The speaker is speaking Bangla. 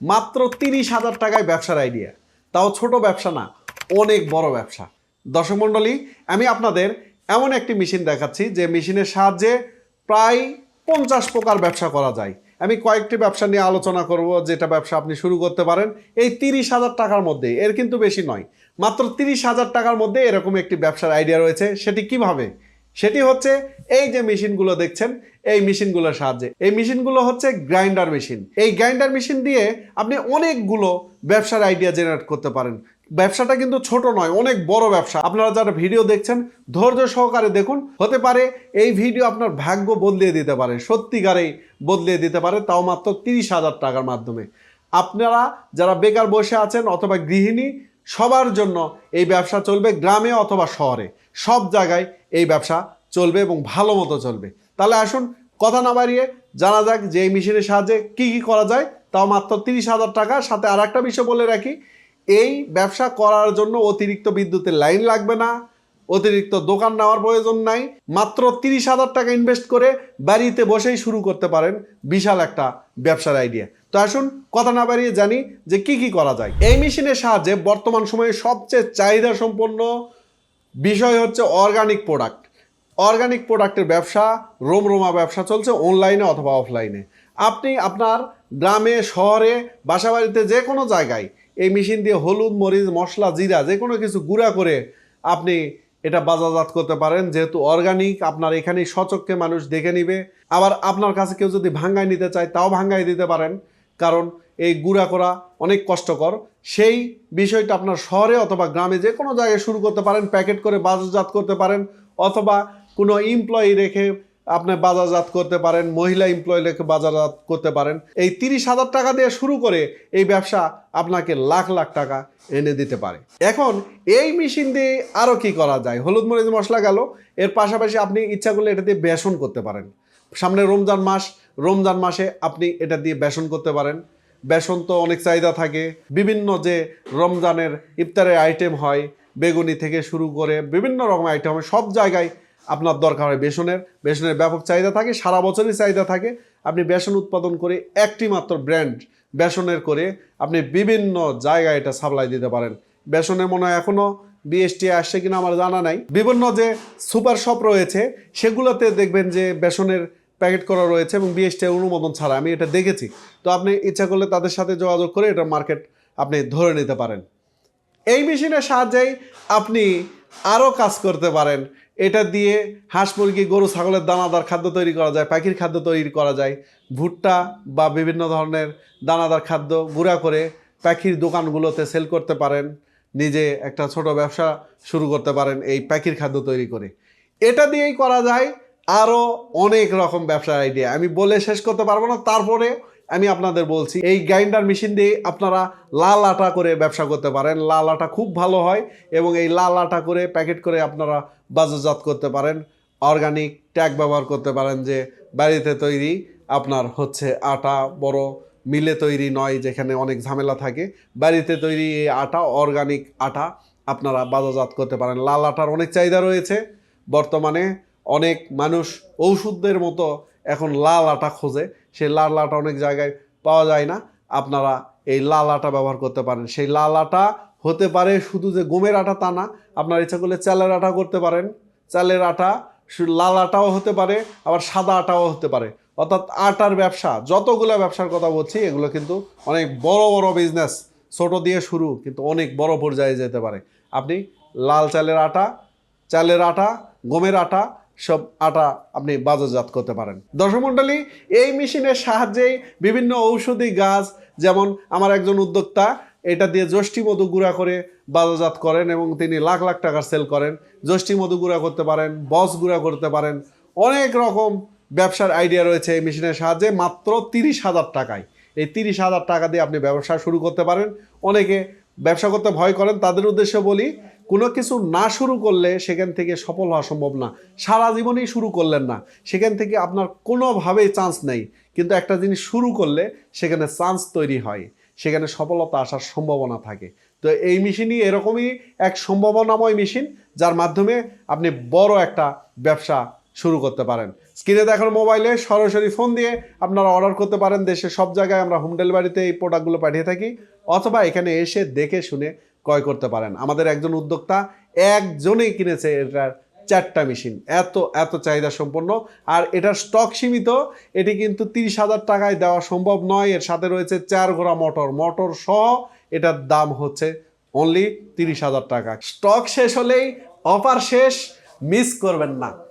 মাত্র তিরিশ হাজার টাকায় ব্যবসার আইডিয়া তাও ছোট ব্যবসা না, অনেক বড় ব্যবসা। দর্শক মণ্ডলী, আমি আপনাদের এমন একটি মেশিন দেখাচ্ছি, যে মেশিনের সাহায্যে প্রায় পঞ্চাশ প্রকার ব্যবসা করা যায়। আমি কয়েকটি ব্যবসা নিয়ে আলোচনা করব, যেটা ব্যবসা আপনি শুরু করতে পারেন। এই তিরিশ হাজার টাকার মধ্যে, এর কিন্তু বেশি নয়, মাত্র তিরিশ হাজার টাকার মধ্যে এরকম একটি ব্যবসার আইডিয়া রয়েছে, সেটি কীভাবে? সেটি হচ্ছে এই যে মেশিনগুলো দেখছেন, এই মেশিনগুলোর সাহায্যে। এই মেশিনগুলো হচ্ছে গ্রাইন্ডার মেশিন। এই গ্রাইন্ডার মেশিন দিয়ে আপনি অনেকগুলো ব্যবসার আইডিয়া জেনারেট করতে পারেন। ব্যবসাটা কিন্তু ছোট নয়, অনেক বড় ব্যবসা। আপনারা যারা ভিডিও দেখছেন, ধৈর্য সহকারে দেখুন। হতে পারে এই ভিডিও আপনার ভাগ্য বদলিয়ে দিতে পারে, সত্যিকারেই বদলিয়ে দিতে পারে, তাও মাত্র তিরিশ হাজার টাকার মাধ্যমে। আপনারা যারা বেকার বসে আছেন অথবা গৃহিণী সবার জন্য এই ব্যবসা চলবে গ্রামে অথবা শহরে। সব জায়গায় এই ব্যবসা চলবে এবং ভালো মতো চলবে। তাহলে আসুন, কথা না বাড়িয়ে জানা যাক যে এই মেশিনের সাহায্যে কি কি করা যায়। তাও মাত্র তিরিশ হাজার টাকা। সাথে আর একটা বিষয় বলে রাখি, এই ব্যবসা করার জন্য অতিরিক্ত বিদ্যুতের লাইন লাগবে না। অতিরিক্ত দোকান নেওয়ার প্রয়োজন নাই। মাত্র তিরিশ হাজার টাকা ইনভেস্ট করে বাড়িতে বসেই শুরু করতে পারেন। বিশাল একটা ব্যবসার আইডিয়া তো আসুন কথা না বাড়িয়ে জানি যে কি কি করা যায়। এই মেশিনের সাহায্যে বর্তমান সময়ে সবচেয়ে চাহিদা সম্পন্ন বিষয় হচ্ছে অর্গানিক প্রোডাক্ট অর্গানিক প্রোডাক্টের ব্যবসা, রোমরোমা ব্যবসা চলছে অনলাইনে অথবা অফলাইনে আপনি আপনার গ্রামে, শহরে, বাসাবাড়িতে যে কোনো জায়গায় এই মেশিন দিয়ে হলুদ, মরিচ, মশলা, জিরা যে কোনো কিছু গুঁড়া করে আপনি এটা বাজারজাত করতে পারেন। যেহেতু অর্গানিক আপনার এখানেই সচক্ষে মানুষ দেখে নিবে। আবার আপনার কাছে কেউ যদি ভাঙ্গায় নিতে চায়, তাও ভাঙ্গায় দিতে পারেন। কারণ এই গুঁড়া করা অনেক কষ্টকর। সেই বিষয়টা আপনার শহরে অথবা গ্রামে যে কোনো জায়গায় শুরু করতে পারেন, প্যাকেট করে বাজারজাত করতে পারেন, অথবা কোনো এমপ্লয়ি রেখে আপনি বাজারজাত করতে পারেন, মহিলা এমপ্লয়ি রেখে বাজারজাত করতে পারেন। এই তিরিশ হাজার টাকা দিয়ে শুরু করে এই ব্যবসা আপনাকে লাখ লাখ টাকা এনে দিতে পারে। এখন এই মেশিন দিয়ে আরও কি করা যায়? হলুদ মরিচ মশলা গেল। এর পাশাপাশি আপনি ইচ্ছা করলে এটা দিয়ে বেসন করতে পারেন। সামনে রমজান মাস রমজান মাসে আপনি এটা দিয়ে বেসন করতে পারেন। বেসন তো অনেক চাহিদা থাকে। বিভিন্ন যে রমজানের ইফতারের আইটেম হয়, বেগুনি থেকে শুরু করে বিভিন্ন রকম আইটেম হয়, সব জায়গায় আপনার দরকার হয় বেসনের। বেসনের ব্যাপক চাহিদা থাকে, সারা বছরই চাহিদা থাকে। আপনি বেসন উৎপাদন করে একটি মাত্র ব্র্যান্ড বেসনের করে আপনি বিভিন্ন জায়গায় এটা সাপ্লাই দিতে পারেন। বেসনের মনে হয় এখনও বিএসটি আসছে কিনা আমার জানা নাই। বিভিন্ন যে সুপার শপ রয়েছে, সেগুলোতে দেখবেন যে বেসনের প্যাকেট করা রয়েছে এবং বিএসটি অনুমোদন ছাড়া, আমি এটা দেখেছি। তো আপনি ইচ্ছা করলে তাদের সাথে যোগাযোগ করে এটা মার্কেট আপনি ধরে নিতে পারেন। এই মেশিনের সাহায্যেই আপনি আরও কাজ করতে পারেন। এটা দিয়ে হাঁস মুরগি, গরু, ছাগলের দানাদার খাদ্য তৈরি করা যায়, পাখির খাদ্য তৈরি করা যায়। ভুট্টা বা বিভিন্ন ধরনের দানাদার খাদ্য গুঁড়া করে পাখির দোকানগুলোতে সেল করতে পারেন। নিজে একটা ছোট ব্যবসা শুরু করতে পারেন এই পাখির খাদ্য তৈরি করে। এটা দিয়েই করা যায় আরও অনেক রকম ব্যবসার আইডিয়া আমি বলে শেষ করতে পারব না, তারপরে আমি আপনাদের বলছি, এই গ্রাইন্ডার মেশিন দিয়ে আপনারা লাল আটা করে ব্যবসা করতে পারেন। লাল আটা খুব ভালো হয় এবং এই লাল আটা করে প্যাকেট করে আপনারা বাজারজাত করতে পারেন। অর্গানিক ট্যাগ ব্যবহার করতে পারেন যে বাড়িতে তৈরি আপনার হচ্ছে আটা, বড় মিলে তৈরি নয় যেখানে অনেক ঝামেলা থাকে। বাড়িতে তৈরি এই আটা অর্গানিক আটা আপনারা বাজারজাত করতে পারেন। লাল আটার অনেক চাহিদা রয়েছে বর্তমানে। অনেক মানুষ ঔষধের মতো এখন লাল আটা খোঁজে। সেই লাল আটা অনেক জায়গায় পাওয়া যায় না। আপনারা এই লাল আটা ব্যবহার করতে পারেন। সেই লাল আটা হতে পারে শুধু যে গমের আটা তা না, আপনার ইচ্ছা করলে চালের আটা করতে পারেন। চালের আটা লাল আটাও হতে পারে, আবার সাদা আটাও হতে পারে। অর্থাৎ আটার ব্যবসা, যতগুলো ব্যবসার কথা বলছি, এগুলো কিন্তু অনেক বড় বড় বিজনেস ছোট দিয়ে শুরু, কিন্তু অনেক বড় পর্যায়ে যেতে পারে। আপনি লাল চালের আটা চালের আটা, গমের আটা সব আটা আপনি বাজারজাত করতে পারেন। দর্শক মণ্ডলী এই মেশিনের সাহায্যেই বিভিন্ন ঔষধি গাছ, যেমন আমার একজন উদ্যোক্তা, এটা দিয়ে যষ্টি মধু গুঁড়া করে বাজারজাত করেন এবং তিনি লাখ লাখ টাকার সেল করেন। যষ্টি মধু গুঁড়া করতে পারেন, বস গুঁড়া করতে পারেন, অনেক রকম ব্যবসার আইডিয়া রয়েছে এই মেশিনের সাহায্যে, মাত্র তিরিশ হাজার টাকায়। এই তিরিশ হাজার টাকা দিয়ে আপনি ব্যবসা শুরু করতে পারেন। অনেকে ব্যবসা করতে ভয় করেন, তাদের উদ্দেশ্যে বলি, কোনো কিছু না শুরু করলে সেখান থেকে সফল হওয়া সম্ভব না। সারা জীবনেই শুরু করলেন না। সেখান থেকে আপনার কোনোভাবেই চান্স নেই। কিন্তু একটা জিনিস শুরু করলে সেখানে চান্স তৈরি হয়। সেখানে সফলতা আসার সম্ভাবনা থাকে। তো এই মেশিনই এরকমই এক সম্ভাবনাময় মেশিন, যার মাধ্যমে আপনি বড় একটা ব্যবসা শুরু করতে পারেন। স্ক্রিনে দেখার মোবাইলে সরাসরি ফোন দিয়ে আপনারা অর্ডার করতে পারেন। দেশের সব জায়গায় আমরা হোম ডেলিভারিতে এই প্রোডাক্টগুলো পাঠিয়ে থাকি। অথবা এখানে এসে দেখে শুনে ক্রয় করতে পারেন। আমাদের একজন উদ্যোক্তা একজনেই কিনেছে এটার চারটা মেশিন। এত এত চাহিদা সম্পন্ন। আর এটার স্টক সীমিত। এটি কিন্তু তিরিশ হাজার টাকায় দেওয়া সম্ভব নয়। এর সাথে রয়েছে চার ঘোড়া মোটর। মোটর সহ এটার দাম হচ্ছে অনলি তিরিশ হাজার টাকা। স্টক শেষ হলেই অফার শেষ। মিস করবেন না।